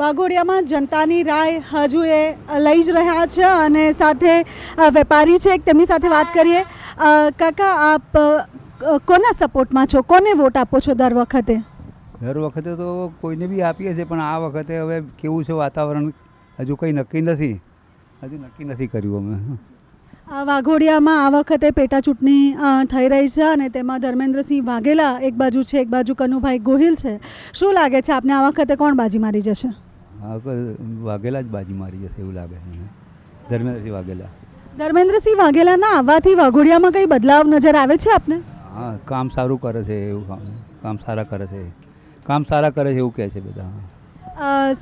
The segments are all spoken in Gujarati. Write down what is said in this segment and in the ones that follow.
વાઘોડિયામાં જનતાની રાય હજુ એ લઈ જ રહ્યા છે અને સાથે વેપારી છે એક તેમની સાથે વાત કરીએ. કાકા આપ કોના સપોર્ટમાં છો? કોને વોટ આપો છો દર વખતે? દર વખતે તો કોઈને બી આપીએ છીએ પણ આ વખતે હવે કેવું છે વાતાવરણ? હજુ કંઈ નક્કી નથી. હજુ નક્કી નથી કર્યું અમે. આ વાઘોડિયામાં આ વખતે પેટા ચૂંટણી થઈ રહી છે અને તેમાં ધર્મેન્દ્રસિંહ વાઘેલા એક બાજુ છે એક બાજુ કનુભાઈ ગોહિલ છે. શું લાગે છે આપને આ વખતે કોણ બાજી મારી જશે? વાઘેલા જ બાજી મારી જશે એવું લાગે મને. ધર્મેન્દ્રસિંહ વાઘેલા. ધર્મેન્દ્રસિંહ વાઘેલાના આવવાથી વાઘોડિયામાં કંઈ બદલાવ નજર આવે છે આપને? હા કામ સારું કરે છે એવું કામ કામ સારા કરે છે. કામ સારા કરે છે એવું કહે છે બધા.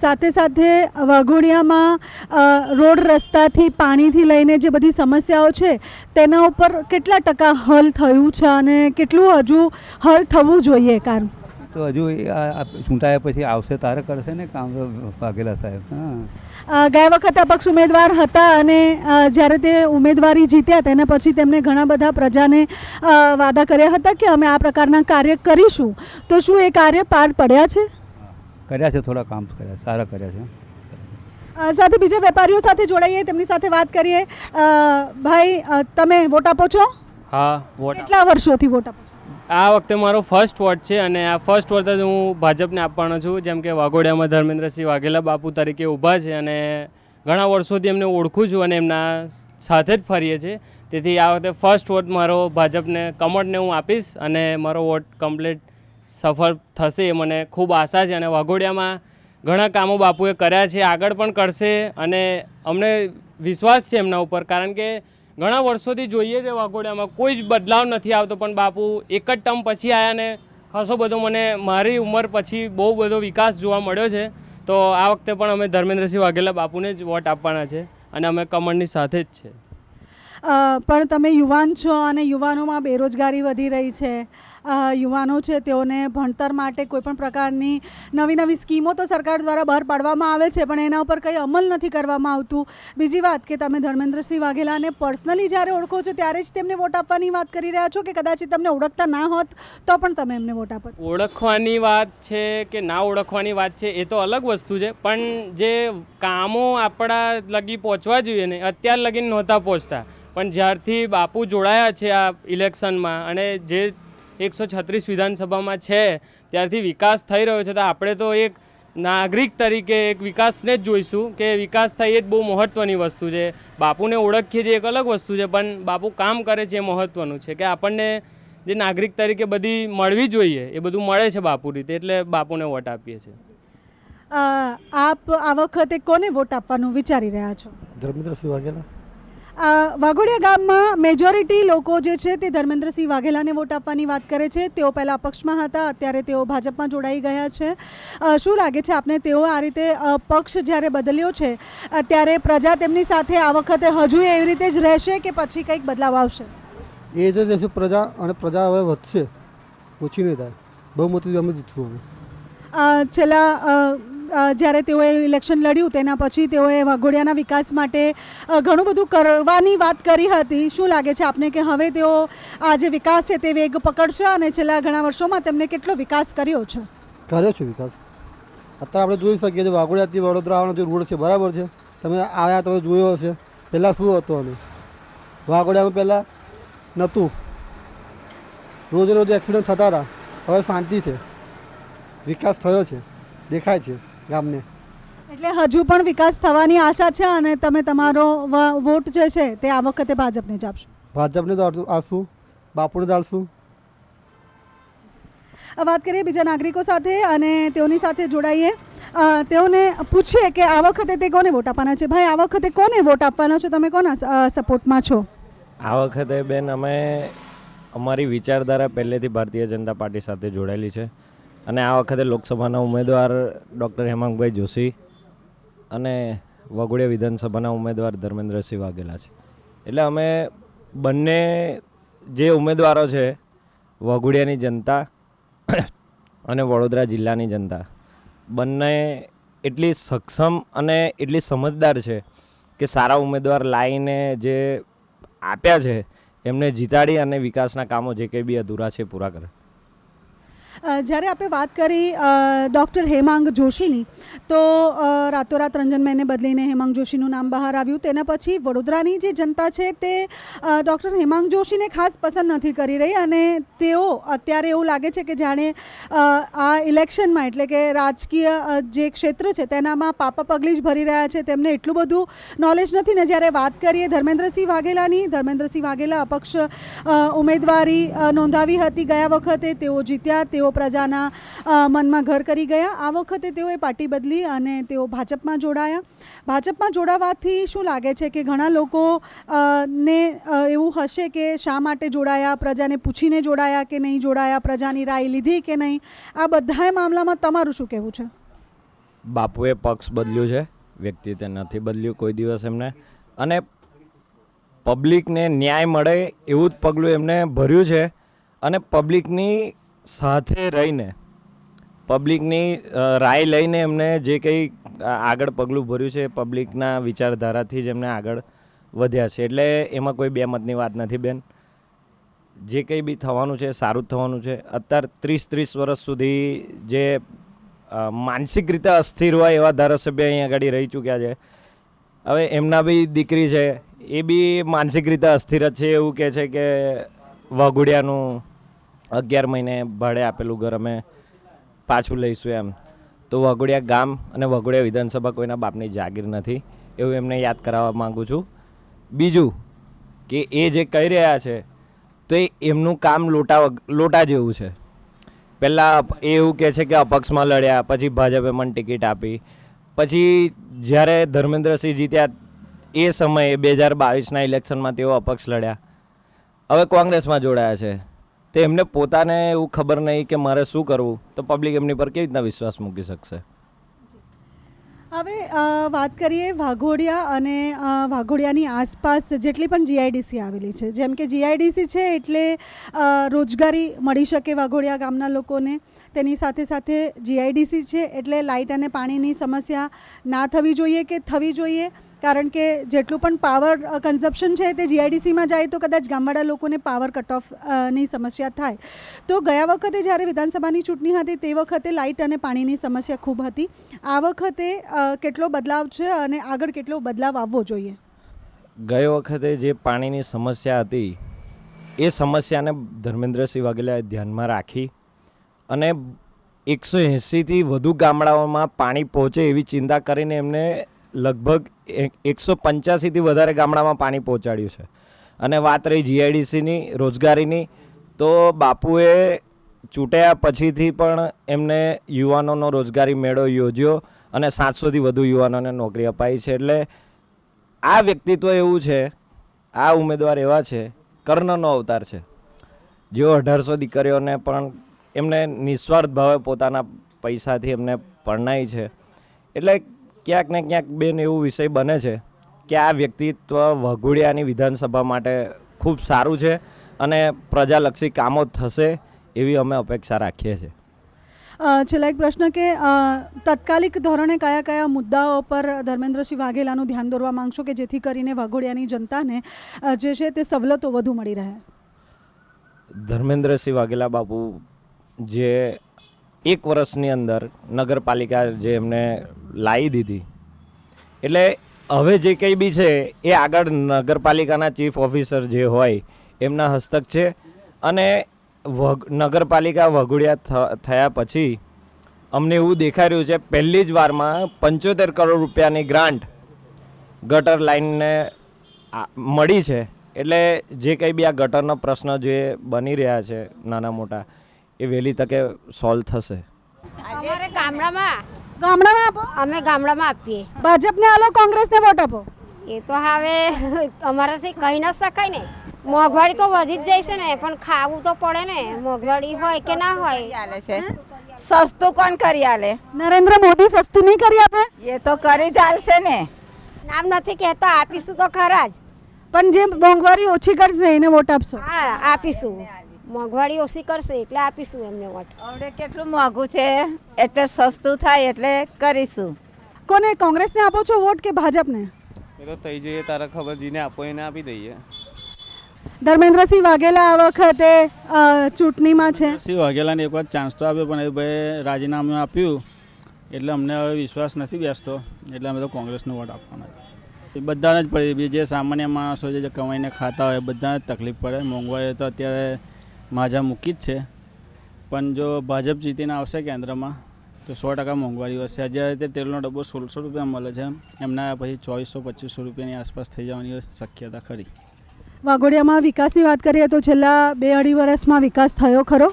સાથે સાથે વાઘોડિયામાં રોડ રસ્તાથી પાણીથી લઈને જે બધી સમસ્યાઓ છે તેના ઉપર કેટલા ટકા હલ થયું છે અને કેટલું હજુ હલ થવું જોઈએ કારણ તો હજુ ચૂંટાયા પછી આવશે તારે કરશે ને કામ? વાઘેલા સાહેબ. હા. ગયા વખતે અપક્ષ ઉમેદવાર હતા અને જ્યારે તે ઉમેદવારી જીત્યા તેના પછી તેમણે ઘણા બધા પ્રજાને વાદા કર્યા હતા કે અમે આ પ્રકારના કાર્ય કરીશું. તો શું એ કાર્ય પાર પડ્યા છે? કર્યા છે થોડા કામ કર્યા સારા કર્યા છે. સાથે બીજા વેપારીઓ સાથે જોડાઈએ તેમની સાથે વાત કરીએ. ભાઈ તમે વોટ આપો છો? હા વોટ કેટલા વર્ષોથી વોટ આપો છો? આ વખતે મારો ફર્સ્ટ વોટ છે અને આ ફર્સ્ટ વોટ જ હું ભાજપને આપવાનો છું. જેમ કે વાઘોડિયામાં ધર્મેન્દ્રસિંહ વાઘેલા બાપુ તરીકે ઊભા છે અને ઘણા વર્ષોથી એમને ઓળખું છું અને એમના સાથે જ ફરીએ છીએ. તેથી આ વખતે ફર્સ્ટ વોટ મારો ભાજપને કમળને હું આપીશ અને મારો વોટ કમ્પ્લીટ સફળ થશે એ મને ખૂબ આશા છે અને વાઘોડિયામાં ઘણા કામો બાપુએ કર્યા છે, આગળ પણ કરશે અને અમને વિશ્વાસ છે એમના ઉપર. કારણ કે ઘણા વર્ષોથી જોઈએ છે, વાઘોડિયામાં કોઈ જ બદલાવ નથી આવતો, પણ બાપુ, એક જ ટર્મ પછી આવ્યા ને ખાસો બધો મને મારી ઉંમર પછી બહુ બધો વિકાસ જોવા મળ્યો છે. તો આ વખતે પણ અમે ધર્મેન્દ્રસિંહ વાઘેલા બાપુને જ વોટ આપવાના છે અને અમે કમળની સાથે જ છે. પણ તમે યુવાન છો અને યુવાનોમાં બેરોજગારી વધી રહી છે. યુવાનો છે તેઓને ભણતર માટે કોઈપણ પ્રકારની નવી નવી સ્કીમો તો સરકાર દ્વારા બહાર પાડવામાં આવે છે, પણ એના ઉપર કંઈ અમલ નથી કરવામાં આવતું. બીજી વાત કે તમે ધર્મેન્દ્રસિંહ વાઘેલાને પર્સનલી જ્યારે ઓળખો છો ત્યારે જ તેમને વોટ આપવાની વાત કરી રહ્યા છો કે કદાચ તમને ઓળખતા ના હોત તો પણ તમે એમને વોટ આપત? ઓળખવાની વાત છે કે ના ઓળખવાની વાત છે એ તો અલગ વસ્તુ છે, પણ જે કામો આપણા લગી પહોંચવા જોઈએ ને, અત્યાર લગીને નહોતા પહોંચતા. પણ જ્યારથી બાપુ જોડાયા છે આ ઇલેક્શનમાં અને જે એકસો છત્રીસ વિધાનસભામાં છે. ત્યારથી વિકાસ થઈ રહ્યો છે. તો આપણે તો એક નાગરિક તરીકે એક વિકાસને જ જોઈશું કે વિકાસ થાય એ જ બહુ મહત્ત્વની વસ્તુ છે. બાપુને ઓળખીએ છીએ એક અલગ વસ્તુ છે પણ બાપુ કામ કરે છે એ મહત્ત્વનું છે કે આપણને જે નાગરિક તરીકે બધી મળવી જોઈએ એ બધું મળે છે બાપુ રીતે એટલે બાપુને વોટ આપીએ છીએ. આપ આ વખતે કોને વોટ આપવાનું વિચારી રહ્યા છો? ધર્મેન્દ્રસિંહ વાઘેલા. વાઘોડિયા ગામમાં મેજોરિટી લોકો જે છે તે ધર્મેન્દ્રસિંહ વાઘેલાને વોટ આપવાની વાત કરે છે. તેઓ પહેલાં પક્ષમાં હતા અત્યારે તેઓ ભાજપમાં જોડાઈ ગયા છે. શું લાગે છે આપને તેઓ આ રીતે પક્ષ જ્યારે બદલ્યો છે ત્યારે પ્રજા તેમની સાથે આ વખતે હજુ એવી રીતે જ રહેશે કે પછી કંઈક બદલાવ આવશે? એ જ રહેશે પ્રજા અને પ્રજા હવે વધશે? ઓછી નહીં થાય. બહુ મોટી અમે જીતશું છેલ્લા જ્યારે તેઓએ ઇલેક્શન લડ્યું, તેના પછી તેઓએ વાઘોડિયાના વિકાસ માટે ઘણું બધું કરવાની વાત કરી હતી. શું લાગે છે આપને કે હવે તેઓ આ જે વિકાસ છે તે વેગ પકડશે અને છેલ્લા ઘણા વર્ષોમાં તેમણે કેટલો વિકાસ કર્યો છે? કર્યો છે વિકાસ. અત્યારે આપણે જોઈ શકીએ છીએ વાઘોડિયાથી વડોદરા આવવાનો જે રોડ છે, બરાબર છે. તમે આવ્યા તમે જોયો હશે. પહેલાં શું હતું અમે વાઘોડિયામાં પહેલાં નહોતું. રોજ રોજ એક્સિડન્ટ થતા હતા. હવે શાંતિ છે. વિકાસ થયો છે. દેખાય છે. ગામને. એટલે હજુ પણ વિકાસ થવાની આશા છે અને તમે તમારો વોટ જે છે તે આ વખતે ભાજપને જ આપશો. ભાજપને તો આપશું. બાપુને તો આપશું આ વાત કરીએ બીજા નાગરિકો સાથે અને તેઓની સાથે જોડાઈએ. તેઓને પૂછીએ કે આ વખતે તે કોને વોટ આપવાના છે? ભાઈ આ વખતે કોને વોટ આપવાના છો? તમે કોના સપોર્ટમાં છો? આ વખતે બેન અમે અમારી વિચારધારા પહેલેથી ભારતીય જનતા પાર્ટી સાથે જોડાયેલી છે. અને આ વખતે લોકસભાના ઉમેદવાર ડૉક્ટર હેમાંગભાઈ જોશી અને વઘોડિયા વિધાનસભાના ઉમેદવાર ધર્મેન્દ્રસિંહ વાઘેલા છે. એટલે અમે બંને જે ઉમેદવારો છે વઘોડિયાની જનતા અને વડોદરા જિલ્લાની જનતા, બંને એટલી સક્ષમ અને એટલી સમજદાર છે કે સારા ઉમેદવાર લાવીને જે આપ્યા છે, એમને જીતાડી અને વિકાસના કામો જે કંઈ બી અધૂરા છે પૂરા કરે. જ્યારે આપણે વાત કરી ડૉક્ટર હેમાંગ જોશીની, તો રાતોરાત રંજનબેને બદલીને હેમાંગ જોશીનું નામ બહાર આવ્યું. તેના પછી વડોદરાની જે જનતા છે તે ડૉક્ટર હેમાંગ જોશીને ખાસ પસંદ નથી કરી રહી અને તેઓ અત્યારે એવું લાગે છે કે જાણે આ ઇલેક્શનમાં એટલે કે રાજકીય જે ક્ષેત્ર છે તેનામાં પાપા પગલી જ ભરી રહ્યા છે. તેમને એટલું બધું નોલેજ નથી. ને જ્યારે વાત કરીએ ધર્મેન્દ્રસિંહ વાઘેલાની, ધર્મેન્દ્રસિંહ વાઘેલા અપક્ષ ઉમેદવારી નોંધાવી હતી ગયા વખતે. તેઓ જીત્યા, તેઓ પ્રજાના મનમાં ઘર કરી ગયા. આ વખતે તેઓએ પાર્ટી બદલી અને તેઓ ભાજપમાં જોડાયા. ભાજપમાં જોડાવાથી શું લાગે છે કે ઘણા લોકો ને એવું હશે કે શા માટે જોડાયા, પ્રજાને પૂછીને જોડાયા કે નહીં જોડાયા, પ્રજાની રાય લીધી કે નહીં? આ બધા મામલામાં તમારું શું કહેવું છે? બાપુએ પક્ષ બદલ્યું છે. વ્યક્તિત્વ નથી બદલ્યું કોઈ દિવસ એમને. અને પબ્લિકને ન્યાય મળે એવું જ પગલું એમને ભર્યું છે. અને પબ્લિકની સાથે રહીને પબ્લિકની રાય લઈને એમને જે કંઈ આગળ પગલું ભર્યું છે પબ્લિકના વિચારધારાથી જ એમને આગળ વધ્યા છે. એટલે એમાં કોઈ બે મતની વાત નથી, બેન. જે કંઈ બી થવાનું છે, સારું જ થવાનું છે. અત્યારે ત્રીસ ત્રીસ વર્ષ સુધી જે માનસિક રીતે અસ્થિર હોય એવા ધારાસભ્ય અહીં આગળ રહી ચૂક્યા છે. હવે એમના બી દીકરી છે. એ બી માનસિક રીતે અસ્થિર જ છે એવું કહે છે કે વાઘોડિયાનું અગિયાર મહિને ભાડે આપેલું ઘર અમે પાછું લઈશું એમ. તો વગોડિયા ગામ અને વગોડિયા વિધાનસભા કોઈના બાપની જાગીર નથી એવું એમને યાદ કરાવવા માગું છું. બીજું કે એ જે કહી રહ્યા છે, તો એમનું કામ લોટા લોટા જેવું છે. પહેલાં એ એવું કહે છે કે અપક્ષમાં લડ્યા, પછી ભાજપે મને ટિકિટ આપી, પછી જ્યારે ધર્મેન્દ્રસિંહ જીત્યા એ સમયે બે હજાર બાવીસના ઇલેક્શનમાં તેઓ અપક્ષ લડ્યા. હવે કોંગ્રેસમાં જોડાયા છે. તો એમને પોતાને એવું ખબર નહીં કે મારે શું કરવું. તો પબ્લિક એમની પર કેવી રીતના વિશ્વાસ મૂકી શકશે? હવે વાત કરીએ વાઘોડિયા અને વાઘોડિયાની આસપાસ જેટલી પણ જીઆઈડીસી આવેલી છે. જેમ કે જીઆઈડીસી છે એટલે રોજગારી મળી શકે વાઘોડિયા ગામના લોકોને. તેની સાથે સાથે જીઆઈડીસી છે એટલે લાઇટ અને પાણીની સમસ્યા ના થવી જોઈએ કે થવી જોઈએ. કારણ કે જેટલું પણ પાવર કન્ઝપ્શન છે તે જીઆઈડીસીમાં જાય તો કદાચ ગામવાળા લોકોને પાવર કટ ઓફની સમસ્યા થાય. તો ગયા વખતે જ્યારે વિધાનસભાની ચૂંટણી હતી તે વખતે લાઇટ અને પાણીની સમસ્યા ખૂબ હતી. આ વખતે કેટલો બદલાવ છે અને આગળ કેટલો બદલાવ આવવો જોઈએ? ગઈ વખતે જે પાણીની સમસ્યા હતી, એ સમસ્યાને ધર્મેન્દ્રસિંહ વાઘેલાએ ધ્યાનમાં રાખી અને એકસો એંસીથી વધુ ગામડાઓમાં પાણી પહોંચે એવી ચિંતા કરીને એમને લગભગ એકસો પંચ્યાસીથી વધારે ગામડામાં પાણી પહોંચાડ્યું છે. અને વાત રહી જીઆઈડીસીની રોજગારીની, તો બાપુએ ચૂંટ્યા પછીથી પણ એમને યુવાનોનો રોજગારી મેળો યોજ્યો અને સાતસોથી વધુ યુવાનોને નોકરી અપાઈ છે. એટલે આ વ્યક્તિત્વ એવું છે, આ ઉમેદવાર એવા છે, કર્ણનો અવતાર છે, જેઓ અઢારસો દીકરીઓને પણ એમને નિસ્વાર્થ ભાવે પોતાના પૈસાથી એમને પરણાય છે. એટલે ક્યાંક ને ક્યાંક બેન એવું વિષય બને છે કે આ વ્યક્તિત્વ વઘોડિયાની વિધાનસભા માટે ખૂબ સારું છે અને પ્રજાલક્ષી કામો થશે એવી અમે અપેક્ષા રાખીએ છીએ. છેલ્લા એક પ્રશ્ન કે તાત્કાલિક ધોરણે કયા કયા મુદ્દાઓ પર ધર્મેન્દ્રસિંહ વાઘેલાનું ધ્યાન દોરવા માંગશો કે જેથી કરીને વાઘોડિયાની જનતાને જે છે તે સવલતો વધુ મળી રહે? ધર્મેન્દ્રસિંહ વાઘેલા બાપુ જે એક વર્ષની અંદર નગરપાલિકા જે એમને લાવી દીધી. એટલે હવે જે કંઈ બી છે, એ આગળ નગરપાલિકાના ચીફ ઓફિસર જે હોય, એમના હસ્તક છે. અને વગ, નગરપાલિકા વઘોડિયા થયા પછી અમને એવું દેખાઈ રહ્યું છે, પહેલી જ વારમાં પંચોતેર કરોડ રૂપિયાની ગ્રાન્ટ ગટર લાઈનને આ- મળી છે. એટલે જે કંઈ બી આ ગટરનો પ્રશ્ન જે બની રહ્યા છે, નાના મોટા એ વહેલી તકે સોલ્વ થશે. અમારે ગામડામાં ગામડામાં આપો. અમે ગામડામાં આપીએ. ભાજપને આલો કોંગ્રેસને વોટ આપો. એ તો હવે અમારાથી કહી ન શકાય ને. મોંઘવારી તો વધી જ જાય છે ને પણ ખાવું તો પડે ને. મોંઘવારી હોય કે ના હોય. આલે છે. સસ્તું કોણ કરી આલે? નરેન્દ્ર મોદી સસ્તું નહીં કરી આપે? એ તો કરી ચાલશે ને. નામ નથી કહેતા આપીશું તો ખરા જ. પણ જે મોંઘવારી ઓછી કરશે એને વોટ આપશો. હા આપીશું. મોંઘવારી ઓછી કરશે એટલે આપીશું એમને વોટ. હવે કેટલું મોંઘું છે? એટલે સસ્તું થાય એટલે કરીશું. કોને કોંગ્રેસને આપો છો વોટ કે ભાજપને? એ તો થઈ જઈએ તારા ખબર જીને આપો એને આપી દઈએ. ધર્મેન્દ્રસિંહ વાઘેલા આ વખતે ચૂંટણીમાં છે. સિંહ વાઘેલાને એક વાર ચાન્સ તો આપ્યો પણ એ ભાઈ રાજીનામું આપ્યું. એટલે અમને હવે વિશ્વાસ નથી બેસતો. એટલે અમે તો કોંગ્રેસનો વોટ આપવાના છે. બધાને જ પડી જે સામાન્ય માણસો છે જે કમાઈને ખાતા હોય બધાને જ તકલીફ પડે. મોંઘવારી તો અત્યારે માજા મૂકી જ છે પણ જો ભાજપ જીતીને આવશે કેન્દ્રમાં તો સો ટકા મોંઘવારી વધશે અત્યારે તે તેલનો ડબ્બો સોળસો રૂપિયા મળે છે એમના પછી ચોવીસો પચીસો રૂપિયાની આસપાસ થઈ જવાની શક્યતા ખરી વાઘોડિયામાં વિકાસની વાત કરીએ તો છેલ્લા બે અઢી વર્ષમાં વિકાસ થયો ખરો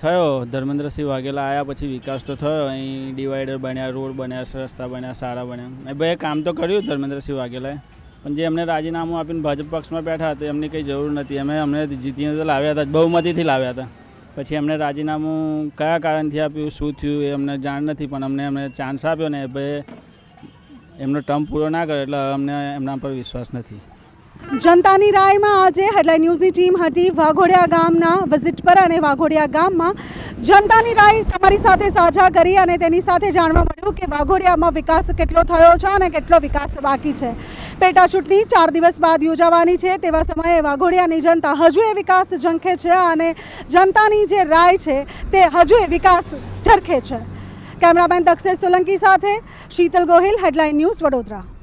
થયો ધર્મેન્દ્રસિંહ વાઘેલા આવ્યા પછી વિકાસ તો થયો અહીં ડિવાઈડર બન્યા રોડ બન્યા રસ્તા બન્યા સારા બન્યા એ ભાઈ કામ તો કર્યું ધર્મેન્દ્રસિંહ વાઘેલાએ પણ જે અમને રાજીનામું આપીને ભાજપ પક્ષમાં બેઠા હતા, એમની કંઈ જરૂર નથી. અમે અમને જીતીને તો લાવ્યા હતા, બહુમતીથી લાવ્યા હતા. પછી એમને રાજીનામું કયા કારણથી આપ્યું, શું થયું એ અમને જાણ નથી, પણ અમને અમને ચાન્સ આપ્યો ને ભાઈ એમનો ટર્મ પૂરો ના કર્યો, એટલે અમને એમના પર વિશ્વાસ નથી. જનતાની રાયમાં આજે હેડલાઇન ન્યૂઝની ટીમ હતી વાઘોડિયા ગામના, વિઝિટ પર અને વાઘોડિયા ગામમાં જનતાની રાય તમારી સાથે સાજા કરી અને તેની સાથે જાણવા મળ્યું કે વાઘોડિયામાં વિકાસ કેટલો થયો છે અને કેટલો વિકાસ બાકી છે. પેટા ચૂંટણી ચાર દિવસ બાદ યોજાવાની છે. તેવા સમયે વાઘોડિયાની જનતા હજુ એ વિકાસ ઝંખે છે અને જનતાની જે રાય છે તે હજુ એ વિકાસ ઝરખે છે. કેમેરામેન દક્ષેશ સોલંકી સાથે શીતલ ગોહિલ, હેડલાઇન ન્યૂઝ વડોદરા.